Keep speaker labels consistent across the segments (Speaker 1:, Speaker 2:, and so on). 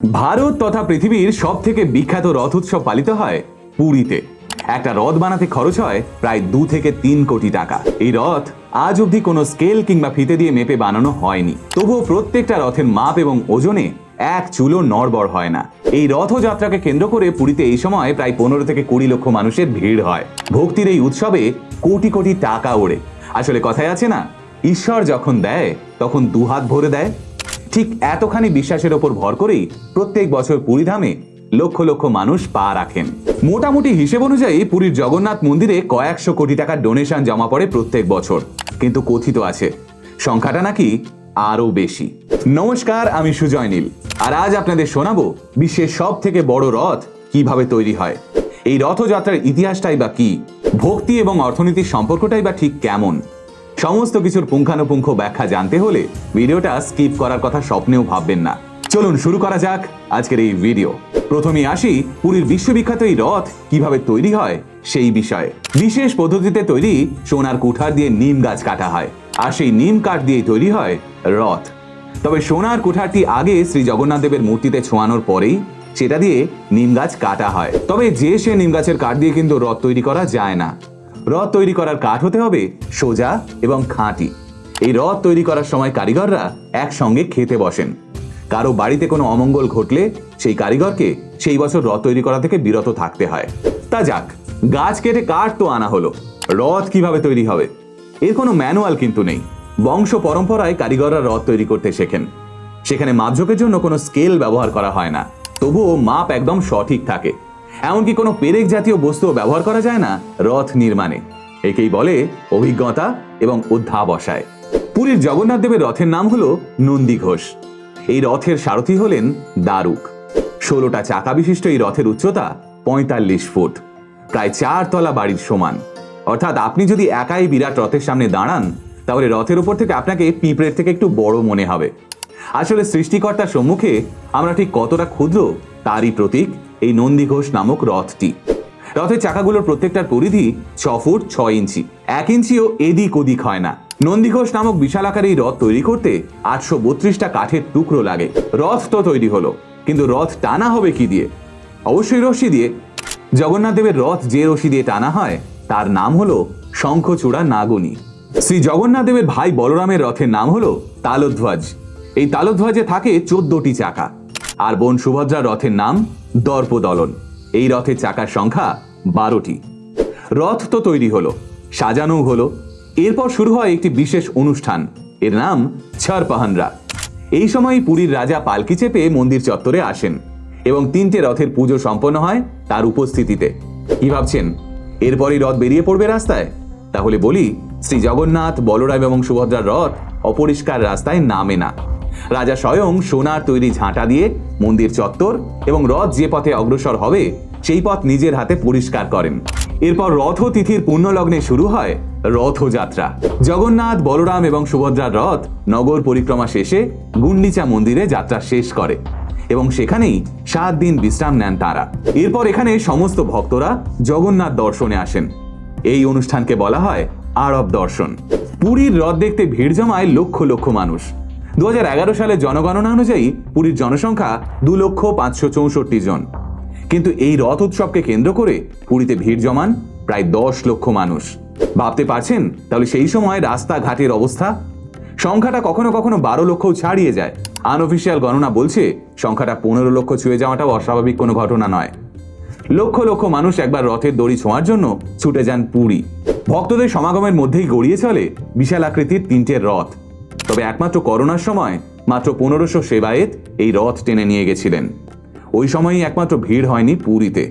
Speaker 1: ভারত তথা পৃথিবীর সব থেকে বিখ্যাত রথ উৎসব পালিত হয় পুরীতে। একটা রথ বানাতে খরচ হয় প্রায় দু থেকে তিন কোটি টাকা। এই রথ আজ অবধি কোনো স্কেল কিংবা ফিতে দিয়ে মেপে বানানো হয়নি। তবুও প্রত্যেকটা রথের মাপ এবং ওজনে এক চুলো নড়বড় হয় না। এই রথযাত্রাকে কেন্দ্র করে পুরীতে এই সময় প্রায় পনেরো থেকে কুড়ি লক্ষ মানুষের ভিড় হয়। ভক্তির এই উৎসবে কোটি কোটি টাকা ওড়ে। আসলে কথায় আছে না, ঈশ্বর যখন দেয়, তখন দুহাত ভরে দেয়। ঠিক এতখানি বিশ্বাসের ওপর ভর করেই প্রত্যেক বছর পুরীধামে লক্ষ লক্ষ মানুষ পা রাখেন। মোটামুটি হিসেব অনুযায়ী পুরীর জগন্নাথ মন্দিরে কয়েকশো কোটি টাকার ডোনেশন জমা পড়ে প্রত্যেক বছর। কিন্তু কথিত আছে, সংখ্যাটা নাকি আরও বেশি। নমস্কার, আমি সুজয় নীল। আর আজ আপনাদের শোনাবো বিশ্বের সব থেকে বড় রথ কীভাবে তৈরি হয়। এই রথযাত্রার ইতিহাসটাই বা কি? ভক্তি এবং অর্থনীতির সম্পর্কটাই বা ঠিক কেমন? সমস্ত কিছুর পুঙ্খানুপুঙ্খ ব্যাখ্যা জানতে হলে ভিডিওটা স্কিপ করার কথা স্বপ্নেও ভাববেন না। চলুন শুরু করা যাক আজকের এই ভিডিও। প্রথমে আসি পুরীর বিশ্ববিখ্যাত এই রথ কীভাবে তৈরি হয় সেই বিষয়ে। বিশেষ পদ্ধতিতে তৈরি সোনার কুঠার দিয়ে নিম গাছ কাটা হয় আর সেই নিম কাঠ দিয়ে তৈরি হয় রথ। তবে সোনার কুঠারটি আগে শ্রী জগন্নাথ দেবের মূর্তিতে ছোঁয়ানোর পরেই সেটা দিয়ে নিম গাছ কাটা হয়। তবে যে সে নিম গাছের কাঠ দিয়ে কিন্তু রথ তৈরি করা যায় না। রথ তৈরি করার কাঠ হতে হবে, সোজা এবং খাঁটি। এই রথ তৈরি করার সময় কারিগররা একসঙ্গে খেতে বসেন। কারও বাড়িতে কোনো অমঙ্গল ঘটলে সেই কারিগরকে সেই বছর রথ তৈরি করা থেকে বিরত থাকতে হয়। তা যাক, গাছ কেটে কাঠ তো আনা হলো। রথ কীভাবে তৈরি হবে? এর কোনো ম্যানুয়াল কিন্তু নেই। বংশ পরম্পরায় কারিগররা রথ তৈরি করতে শেখেন। সেখানে মাপঝোকের জন্য কোনো স্কেল ব্যবহার করা হয় না। তবুও মাপ একদম সঠিক থাকে। এমনকি কোনো পেরেক জাতীয় বস্তুও ব্যবহার করা যায় না রথ নির্মাণে। একেই বলে অভিজ্ঞতা এবং অধ্যাবসায়। পুরীর জগন্নাথ দেবের রথের নাম হলো নন্দী ঘোষ। এই রথের সারথি হলেন দারুক। ষোলোটা চাকা বিশিষ্ট এই রথের উচ্চতা পঁয়তাল্লিশ ফুট। প্রায় চার তলা বাড়ির সমান। অর্থাৎ আপনি যদি একাই বিরাট রথের সামনে দাঁড়ান, তাহলে রথের উপর থেকে আপনাকে পিঁপড়ের থেকে একটু বড় মনে হবে। আসলে সৃষ্টিকর্তার সম্মুখে আমরা ঠিক কতটা ক্ষুদ্র তারই প্রতীক এই নন্দী ঘোষ নামক রথটি। রথের চাকাগুলোর প্রত্যেকটার পরিধি ছ ফুট ছ ইঞ্চি, এক ইঞ্চিও এদিক ওদিক হয় না। নন্দীঘোষ নামক বিশাল আকার এই রথ তৈরি করতে আটশো বত্রিশটা কাঠের টুকরো লাগে। রথ তো তৈরি হলো, কিন্তু রথ টানা হবে কি দিয়ে? অবশ্যই রশি দিয়ে। জগন্নাথ দেবের রথ যে রশি দিয়ে টানা হয়, তার নাম হলো শঙ্খচূড়া নাগনী। শ্রী জগন্নাথ দেবের ভাই বলরামের রথের নাম হলো তালধ্বজ। এই তালধ্বজে থাকে চোদ্দটি চাকা। আর বোন সুভদ্রার রথের নাম দর্পদলন। এই রথের চাকার সংখ্যা বারোটি। রথ তো তৈরি হলো সাজানো হলো। এরপর শুরু হয় একটি বিশেষ অনুষ্ঠান। এর নাম ছার পাহানরা এই সময় পুরীর রাজা পালকি চেপে মন্দির চত্বরে আসেন এবং তিনটে রথের পুজো সম্পন্ন হয় তার উপস্থিতিতে। কি ভাবছেন? এরপরই রথ বেরিয়ে পড়বে রাস্তায়? তাহলে বলি শ্রী জগন্নাথ বলরাম এবং সুভদ্রার রথ অপরিষ্কার রাস্তায় নামে না। রাজা স্বয়ং সোনার তৈরি ঝাঁটা দিয়ে মন্দির চত্বর এবং রথ যে পথে অগ্রসর হবে, সেই পথ নিজের হাতে পরিষ্কার করেন। এরপর রথ তিথির শুরু হয় রথযাত্রা। জগন্নাথ, বলরাম এবং সুভদ্রার রথ নগর পরিক্রমা শেষে গুন্ডিচা মন্দিরে যাত্রা শেষ করে এবং সেখানেই সাত দিন বিশ্রাম নেন তারা। এরপর এখানে সমস্ত ভক্তরা জগন্নাথ দর্শনে আসেন। এই অনুষ্ঠানকে বলা হয় আরব দর্শন। পুরীর রথ দেখতে ভিড় জমায় লক্ষ লক্ষ মানুষ। দু সালের জনগণনা অনুযায়ী পুরীর জনসংখ্যা দু লক্ষ পাঁচশো চৌষট্টি জন। কিন্তু এই রথ উৎসবকে কেন্দ্র করে পুরীতে ভিড় জমান প্রায় দশ লক্ষ মানুষ। ভাবতে পারছেন তাহলে সেই সময় রাস্তাঘাটের অবস্থা? সংখ্যাটা কখনো কখনো বারো লক্ষ ছাড়িয়ে যায়। আনঅফিসিয়াল গণনা বলছে সংখ্যাটা পনেরো লক্ষ ছুঁয়ে যাওয়াটাও অস্বাভাবিক কোনো ঘটনা নয়। লক্ষ লক্ষ মানুষ একবার রথের দড়ি ছোঁয়ার জন্য ছুটে যান পুরী। ভক্তদের সমাগমের মধ্যেই গড়িয়ে চলে বিশাল আকৃতির তিনটে রথ। তবে একমাত্র করোনার সময় মাত্র পনেরোশো সেবায়েত এই রথ টেনে নিয়ে গেছিলেন। ওই সময়ই একমাত্র ভিড় হয়নি পুরীতে।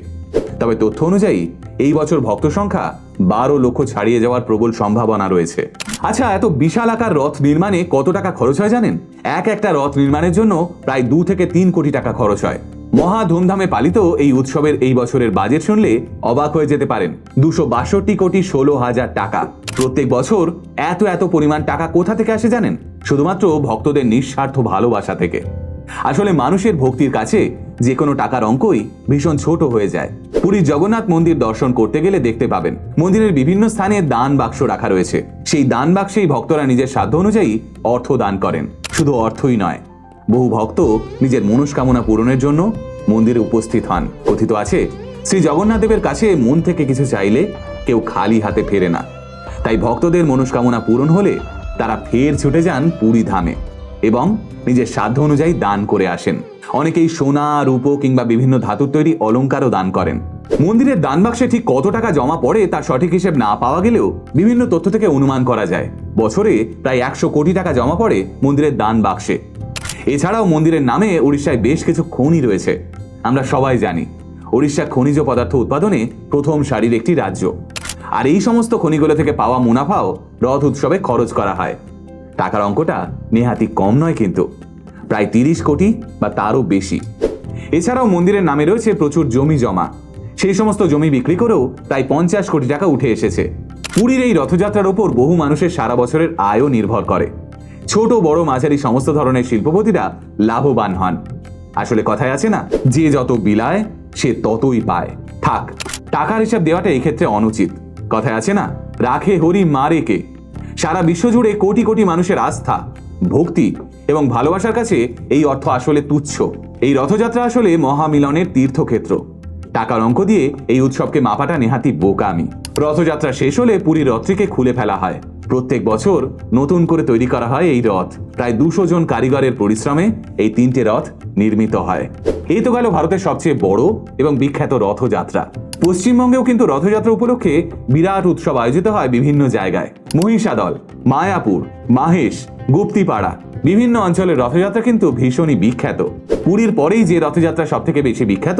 Speaker 1: তবে তথ্য অনুযায়ী, এই বছর ভক্ত সংখ্যা বারো লক্ষ ছাড়িয়ে যাওয়ার প্রবল সম্ভাবনা রয়েছে। আচ্ছা এত বিশাল আকার রথ নির্মাণে কত টাকা খরচ হয় জানেন? এক একটা রথ নির্মাণের জন্য প্রায় দু থেকে তিন কোটি টাকা খরচ হয়। মহা ধুমধামে পালিত এই উৎসবের এই বছরের বাজেট শুনলে অবাক হয়ে যেতে পারেন। দুশো বাষট্টি কোটি ষোলো হাজার টাকা। প্রত্যেক বছর এত এত পরিমাণ টাকা কোথা থেকে আসে জানেন? শুধুমাত্র ভক্তদের নিঃস্বার্থ ভালোবাসা থেকে। আসলে মানুষের ভক্তির কাছে যে কোনো টাকার অঙ্কই ভীষণ ছোট হয়ে যায়। পুরীর জগন্নাথ মন্দির দর্শন করতে গেলে দেখতে পাবেন, মন্দিরের বিভিন্ন স্থানে দান বাক্স রাখা রয়েছে। সেই দান বাক্সেই ভক্তরা নিজের সাধ্য অনুযায়ী অর্থ দান করেন। শুধু অর্থই নয় বহু ভক্ত নিজের মনস্কামনা পূরণের জন্য মন্দিরে উপস্থিত হন। কথিত আছে, শ্রী জগন্নাথ দেবের কাছে মন থেকে কিছু চাইলে কেউ খালি হাতে ফেরে না। তাই ভক্তদের মনস্কামনা পূরণ হলে তারা ফের ছুটে যান পুরী ধামে এবং নিজের সাধ্য অনুযায়ী দান করে আসেন। অনেকেই সোনা, রূপো কিংবা বিভিন্ন ধাতুর তৈরি অলংকারও দান করেন। মন্দিরের দান বাক্সে ঠিক কত টাকা জমা পড়ে তার সঠিক হিসেব না পাওয়া গেলেও বিভিন্ন তথ্য থেকে অনুমান করা যায়। বছরে প্রায় একশো কোটি টাকা জমা পড়ে মন্দিরের দান বাক্সে। এছাড়াও মন্দিরের নামে উড়িষ্যায় বেশ কিছু খনি রয়েছে। আমরা সবাই জানি উড়িষ্যা খনিজ পদার্থ উৎপাদনে প্রথম সারির একটি রাজ্য। আর এই সমস্ত খনিগুলো থেকে পাওয়া মুনাফাও রথ উৎসবে খরচ করা হয়। টাকার অঙ্কটা নেহাতি কম নয় কিন্তু, প্রায় তিরিশ কোটি বা তারও বেশি। এছাড়াও মন্দিরের নামে রয়েছে প্রচুর জমি জমা। সেই সমস্ত জমি বিক্রি করেও প্রায় পঞ্চাশ কোটি টাকা উঠে এসেছে। পুরীর এই রথযাত্রার ওপর বহু মানুষের সারা বছরের আয়ও নির্ভর করে। ছোট বড় মাঝারি সমস্ত ধরনের শিল্পপতিরা লাভবান হন। আসলে কথায় আছে না, যে যত বিলায়, সে ততই পায়। থাক, টাকার হিসাব দেওয়াটা এই ক্ষেত্রে অনুচিত। কথায় আছে না, রাখে হরি মারে কে। সারা বিশ্বজুড়ে কোটি কোটি মানুষের আস্থা, ভক্তি এবং ভালোবাসার কাছে এই অর্থ আসলে তুচ্ছ। এই রথযাত্রা আসলে মহামিলনের তীর্থক্ষেত্র। টাকার অঙ্ক দিয়ে এই উৎসবকে মাপাটা নেহাতি বোকামি। রথযাত্রা শেষ হলে পুরীর রথটিকে খুলে ফেলা হয়। প্রত্যেক বছর নতুন করে তৈরি করা হয় এই রথ। প্রায় দুশো জন কারিগরের পরিশ্রমে এই তিনটে রথ নির্মিত হয়। এই তো গেল ভারতের সবচেয়ে বড় এবং বিখ্যাত রথযাত্রা। পশ্চিমবঙ্গেও কিন্তু রথযাত্রা উপলক্ষে বিরাট উৎসব আয়োজিত হয় বিভিন্ন জায়গায়। মহিষাদল, মায়াপুর, মাহেশ, গুপ্তিপাড়া বিভিন্ন অঞ্চলের রথযাত্রা কিন্তু ভীষণই বিখ্যাত। পুরীর পরেই যে রথযাত্রা সব থেকে বেশি বিখ্যাত,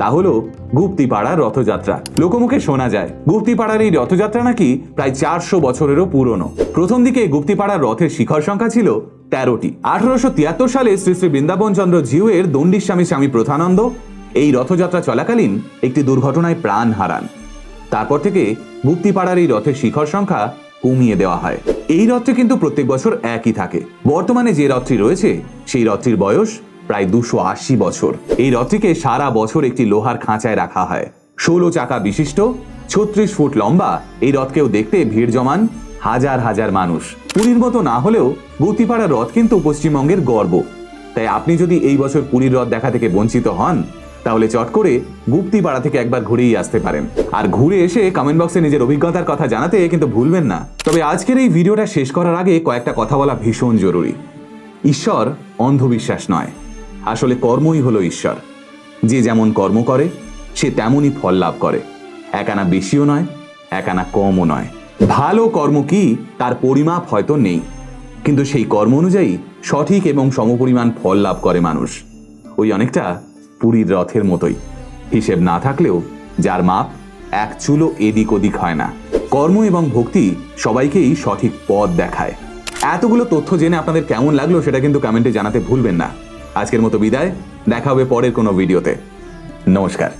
Speaker 1: তা হলো গুপ্তিপাড়ার রথযাত্রা। লোকমুখে শোনা যায়, গুপ্তিপাড়ার এই রথযাত্রা নাকি প্রায় চারশো বছরেরও পুরনো। প্রথম দিকে গুপ্তিপাড়ার রথের শিখর সংখ্যা ছিল তেরোটি। আঠারোশো তিয়াত্তর সালে শ্রী শ্রী বৃন্দাবন চন্দ্র জিউয়ের দণ্ডির স্বামী স্বামী প্রথানন্দ এই রথযাত্রা চলাকালীন একটি দুর্ঘটনায় প্রাণ হারান। তারপর থেকে গুপ্তিপাড়ার এই রথের শিখর সংখ্যা কমিয়ে দেওয়া হয়। এই রথটি কিন্তু প্রত্যেক বছর একই থাকে। বর্তমানে যে রথটি রয়েছে, সেই রথটির বয়স প্রায় দুশো আশি বছর। এই রথটিকে সারা বছর একটি লোহার খাঁচায় রাখা হয়। ষোলো চাকা বিশিষ্ট, ছত্রিশ ফুট লম্বা, এই রথকেও দেখতে ভিড় জমান হাজার হাজার মানুষ। পুরীর মতো না হলেও গুপ্তিপাড়ার রথ কিন্তু পশ্চিমবঙ্গের গর্ব। তাই আপনি যদি এই বছর পুরীর রথ দেখা থেকে বঞ্চিত হন তাহলে চট করে গুপ্তিপাড়া থেকে একবার ঘুরেই আসতে পারেন। আর ঘুরে এসে কমেন্ট বক্সে নিজের অভিজ্ঞতার কথা জানাতে কিন্তু ভুলবেন না। তবে আজকের এই ভিডিওটা শেষ করার আগে কয়েকটা কথা বলা ভীষণ জরুরি। ঈশ্বর অন্ধবিশ্বাস নয়। আসলে কর্মই হলো ঈশ্বর। যে যেমন কর্ম করে, সে তেমনই ফল লাভ করে। একানা বেশিও নয়, একানা কমও নয়। ভালো কর্ম কি, তার পরিমাপ হয়তো নেই। কিন্তু সেই কর্ম অনুযায়ী সঠিক এবং সমপরিমাণ ফল লাভ করে মানুষ। ওই অনেকটা পুরীর রথের মতোই। হিসেব না থাকলেও যার মাপ এক চুলো এদিক ওদিক হয় না। কর্ম এবং ভক্তি সবাইকেই সঠিক পথ দেখায়। এতগুলো তথ্য জেনে আপনাদের কেমন লাগল সেটা কিন্তু কমেন্টে জানাতে ভুলবেন না। আজকের মতো বিদায়। দেখা হবে পরের কোনো ভিডিওতে। নমস্কার।